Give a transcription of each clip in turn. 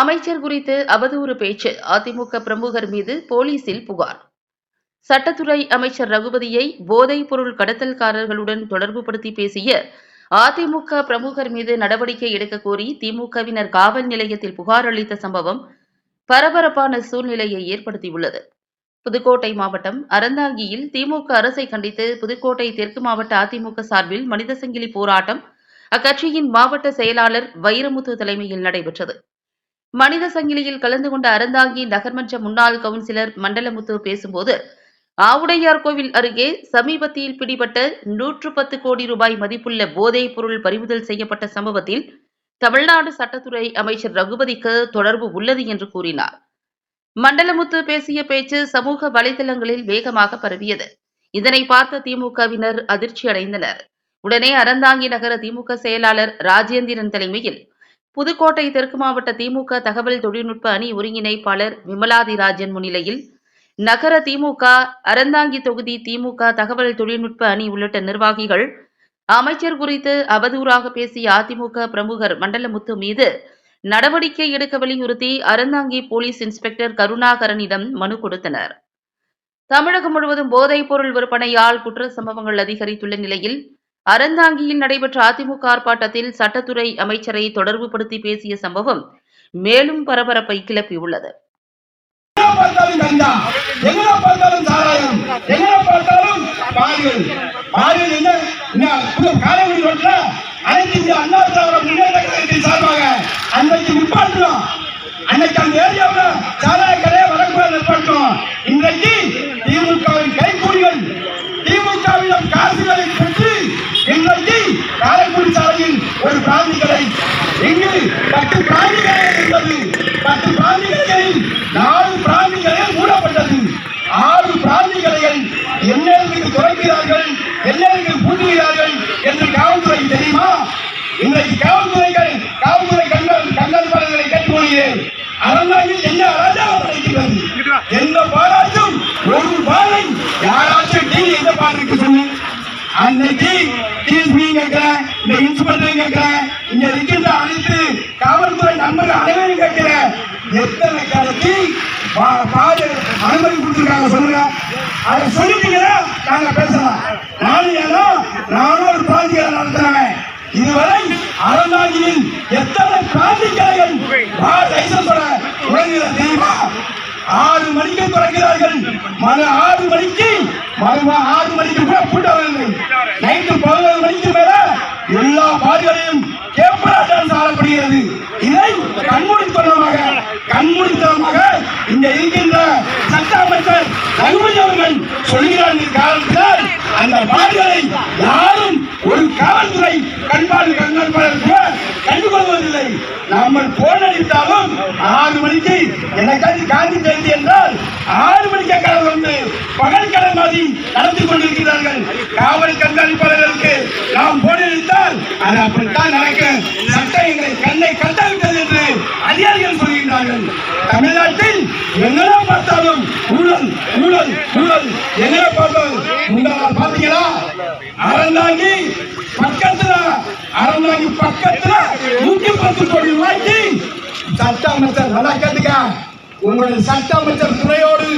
அமைச்சர் குறித்து அவதூறு பேச்சு. அதிமுக பிரமுகர் மீது போலீசில் புகார். சட்டத்துறை அமைச்சர் ரகுபதியை போதைப் பொருள் கடத்தல்காரர்களுடன் தொடர்புபடுத்தி பேசிய அதிமுக பிரமுகர் மீது நடவடிக்கை எடுக்க கோரி திமுகவினர் காவல் நிலையத்தில் புகார் அளித்த சம்பவம் பரபரப்பான சூழ்நிலையை ஏற்படுத்தியுள்ளது. புதுக்கோட்டை மாவட்டம் அறந்தாங்கியில் திமுக அரசை கண்டித்து புதுக்கோட்டை தெற்கு மாவட்ட அதிமுக சார்பில் மனித சங்கிலி போராட்டம் அக்கட்சியின் மாவட்ட செயலாளர் வைரமுத்து தலைமையில் நடைபெற்றது. மனித சங்கிலியில் கலந்து கொண்ட அறந்தாங்கி நகர்மன்ற முன்னாள் கவுன்சிலர் மண்டலமுத்து பேசும்போது ஆவுடையார் கோவில் அருகே சமீபத்தில் பிடிபட்ட நூற்று பத்து கோடி ரூபாய் மதிப்புள்ள போதைப் பொருள் பறிமுதல் செய்யப்பட்ட சம்பவத்தில் தமிழ்நாடு சட்டத்துறை அமைச்சர் ரகுபதிக்கு தொடர்பு உள்ளது என்று கூறினார். மண்டலமுத்து பேசிய பேச்சு சமூக வலைதளங்களில் வேகமாக பரவியது. இதனை பார்த்த திமுகவினர் அதிர்ச்சி அடைந்தனர் உடனே அறந்தாங்கி நகர திமுக செயலாளர் ராஜேந்திரன் தலைமையில் புதுக்கோட்டை தெற்கு மாவட்ட திமுக தகவல் தொழில்நுட்ப அணி ஒருங்கிணைப்பாளர் விமலாதிராஜன் முன்னிலையில் நகர திமுக அறந்தாங்கி தொகுதி திமுக தகவல் தொழில்நுட்ப அணி உள்ளிட்ட நிர்வாகிகள் அமைச்சர் குறித்து அவதூறாக பேசிய அதிமுக பிரமுகர் மண்டலமுத்து மீது நடவடிக்கை எடுக்க வலியுறுத்தி அறந்தாங்கி போலீஸ் இன்ஸ்பெக்டர் கருணாகரனிடம் மனு கொடுத்தனர். தமிழகம் முழுவதும் போதைப் பொருள் விற்பனையால் குற்ற சம்பவங்கள் அதிகரித்துள்ள நிலையில் அறந்தாங்கியில் நடைபெற்ற அதிமுக ஆர்ப்பாட்டத்தில் சட்டத்துறை அமைச்சரை தொடர்புபடுத்தி பேசிய சம்பவம் மேலும் பரபரப்பை கிளப்பியுள்ளது. அன்னைக்கு நிப்பாட்டுறோம் அன்னைக்கு அந்த ஏரியாவில் சாராய நாலு பிராந்தி மூடப்பட்டது. ஆறு பிராந்தி கடைகள் எந்நேரத்துக்கு துறைக்கிறார்கள் பூட்டுகிறார்கள் என்று காவல்துறை தெரியுமா? இன்றைக்கு காவல்துறைகள் காவல்துறை கண்கள் கண்காணிப்பாளர்களை கேட்டுக்கொள்கிறேன் அரண்மனையில் என்ன அராஜகம் நடக்கிறது எந்த பாராட்டும் ஒரு பாலை யாராச்சும் நீங்க எந்த பாடலுக்கு சொன்னீங்க அன்னைக்கு டிஎஸ்பி கேட்கிறேன் இந்த இன்ஸ்பெக்டர் கேட்கிறேன் இங்க இருக்கின்ற அனைத்து காவல்துறை நண்பர்கள் அனைவரும் கேட்கிறேன் எத்தனை கடைக்கு அனுமதி கொடுத்துருக்காங்க சொல்லுங்க. அதை சொல்லிட்டீங்கன்னா நாங்க பேசலாம். நானும் நானும் ஒரு பிராந்திகளை நடத்துறேன் இதுவரை அறந்தாங்கியில் எத்தனை பிராந்திகளைகள் லைசன்ஸோட தெரியுமா? ஆறு மணிக்கு திறக்கிறார்கள். மறு ஆறு மணிக்கு மறு ஆறு மணிக்கு கூட கூட்டம் நைட்டு பதினொரு மணிக்கு மேல எல்லா பாடுகளையும் கேப்பரா டான்ஸ் ஆடப்படுகிறது இதை கண்மூடித்தனமாக கண்மூடித்தனமாக இங்க இருக்கின்ற சட்ட அமைச்சர் ரகுபதி அவர்கள் சொல்கிறார்கள் காரணத்தால் அந்த பாடுகளை யாரும் ஒரு காவல்துறை கண்பாடு கண்காணிப்பாளர் கூட கண்டுகொள்வதில்லை. நாமல் போன் அடித்தாலும் ஆறு மணிக்கு எனக்காக காந்தி ஆறு வந்து பகல் கடல் நடத்தி கொண்டிருக்கிறார்கள். காவல் கண்காணிப்பாளர்களுக்கு நாம் போன் அடித்தால் அது அப்படித்தான் நடக்கும். சட்டம் எங்களை கண்ணை கட்டாவிட்டது என்று அதிகாரிகள் சொல்கின்றார்கள். தமிழ்நாட்டில் எங்கெல்லாம் பார்த்தாலும் ஊழல் ஊழல் ஊழல். எங்கே பார்த்தாலும் முந்தாள் பார்த்தீங்களா? அறந்தாங்கி பக்கத்துல அறந்தாங்கி பக்கத்துல நூத்தி பத்து கோடி ரூபாய்க்கு சட்ட அமைச்சர் நல்லா கேட்டுக்க உங்களுடைய சட்ட அமைச்சர் துறையோடு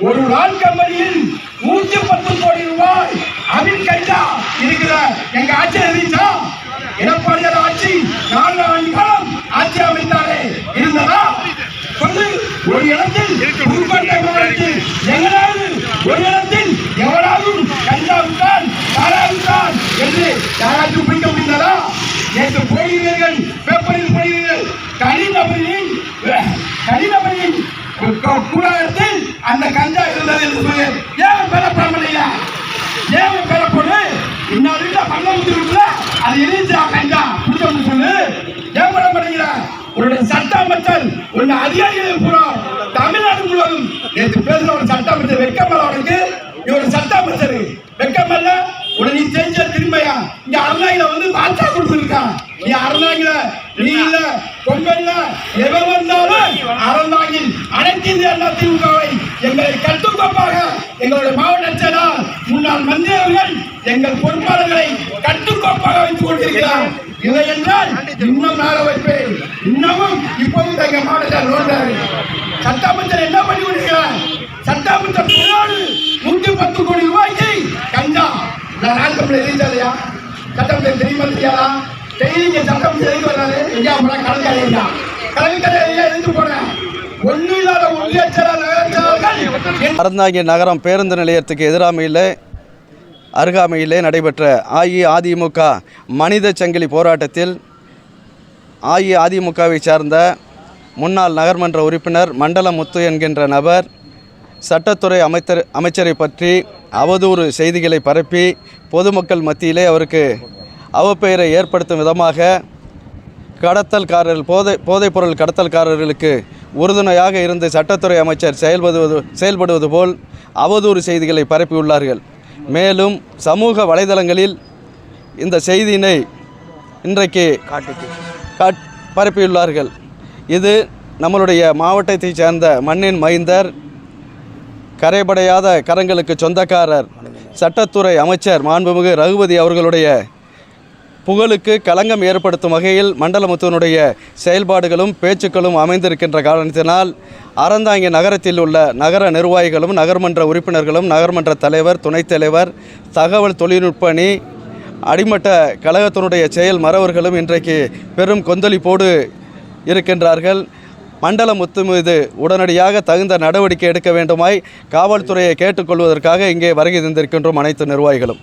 ஒரு ரால் கம்பெனியில் நூத்தி பத்து கோடி ரூபாய் அமித் கஞ்சா இருக்கிற எங்க ஆட்சி அறிவிச்சா எடப்பாடியார் ஆட்சி நான்கு ஆண்டு காலம் ஆட்சி அமைத்தாரே. இருந்ததா? சொல்லு. ஒரு இடத்தில் புதுக்கோட்டை மாவட்டத்தில் எங்களாவது ஒரு இடத்தில் எவராவது கஞ்சா விட்டால் சாரா விட்டால் என்று யாராச்சும் பிடிக்க முடிந்ததா? நேற்று போகிறீர்கள் பேப்பரில் போகிறீர்கள் தனிநபரின் தனிநபரின் கூடாரத்தில் அந்த கஞ்சா இருந்தது என்று சொல்லி ஏன் பெறப்படவில்லையா ஏன் பெறப்படு? இன்னொரு வீட்டுல பள்ளம் ஊத்திருக்குல அது எரிஞ்சா கஞ்சா. பிடிச்சவங்க சொல்லு. ஏன் பண்ண மாட்டேங்கிற உன்னுடைய சட்ட அமைச்சர் உன்னை அதிகாரிகள் பூரா தமிழ்நாடு முழுவதும். நேற்று பேசுற ஒரு சட்ட அமைச்சர் வெக்கமல்ல அவனுக்கு இவர் சட்ட அமைச்சர் வெக்கமல்ல உடனே நீ செஞ்ச திரும்பியா. இங்க அருணாங்கில வந்து வாட்சா கொடுத்துருக்கான் நீ அருணாங்கில நீ இல்ல பொங்கல்ல எவன் வந்தாலும் அருணாங்கில் அனைத்து எங்களை கட்டுக்கோப்பாக எங்களுடைய மாவட்ட செயலாளர் முன்னாள் மந்திரி அவர்கள் எங்கள் பொறுப்பாளர்களை கட்டுக்கோப்பாக வைத்துக் கொண்டிருக்கிறார். இதை என்றால் இன்னும் நாள வைப்பேன். இன்னமும் இப்போது எங்கள் மாவட்ட மாவட்டத்தில் நோண்டாரு என்ன பண்ணி கொண்டிருக்கிறார்? சட்டமன்றம் நூற்றி பத்து கோடி ரூபாய்க்கு கஞ்சா. நான் நாட்கள் எழுதியா சட்டமன்றம் தெரியுமா தெரியாதா? தெரியுங்க சட்டமன்றம் அமைச்சர் வர்றாரு? எங்கேயா போனா கலந்து ஐயா கலங்கரை ஐயா எழுந்து போனேன் ஒன்றும் அறந்தாங்கி நகரம் பேருந்து நிலையத்துக்கு எதிராமையில் அருகாமையிலே நடைபெற்ற அஇஅதிமுக மனித சங்கிலி போராட்டத்தில் அஇஅதிமுகவை சார்ந்த முன்னாள் நகர்மன்ற உறுப்பினர் மண்டல முத்து என்கின்ற நபர் சட்டத்துறை அமைச்சர் அமைச்சரை பற்றி அவதூறு செய்திகளை பரப்பி பொதுமக்கள் மத்தியிலே அவருக்கு அவப்பெயரை ஏற்படுத்தும் விதமாக கடத்தல்காரர்கள் போதை போதைப்பொருள் கடத்தல்காரர்களுக்கு உறுதுணையாக இருந்து சட்டத்துறை அமைச்சர் செயல்படுவது செயல்படுவது போல் அவதூறு செய்திகளை பரப்பியுள்ளார்கள். மேலும் சமூக வலைதளங்களில் இந்த செய்தியினை இன்றைக்கு காட் பரப்பியுள்ளார்கள். இது நம்மளுடைய மாவட்டத்தைச் சேர்ந்த மண்ணின் மைந்தர் கரைபடையாத கரங்களுக்கு சொந்தக்காரர் சட்டத்துறை அமைச்சர் மாண்புமிகு ரகுபதி அவர்களுடைய புகழுக்கு களங்கம் ஏற்படுத்தும் வகையில் மண்டலமுத்துவனுடைய செயல்பாடுகளும் பேச்சுக்களும் அமைந்திருக்கின்ற காரணத்தினால் அறந்தாங்கி நகரத்தில் உள்ள நகர நிர்வாகிகளும் நகர்மன்ற உறுப்பினர்களும் நகர்மன்ற தலைவர் துணைத் தலைவர் தகவல் தொழில்நுட்ப அணி அடிமட்ட கழகத்தினுடைய செயல் மறவர்களும் இன்றைக்கு பெரும் கொந்தளிப்போடு இருக்கின்றார்கள். மண்டல முத்து மீது உடனடியாக தகுந்த நடவடிக்கை எடுக்க வேண்டுமாய் காவல்துறையை கேட்டுக்கொள்வதற்காக இங்கே வருகை தந்திருக்கின்றோம் அனைத்து நிர்வாகிகளும்.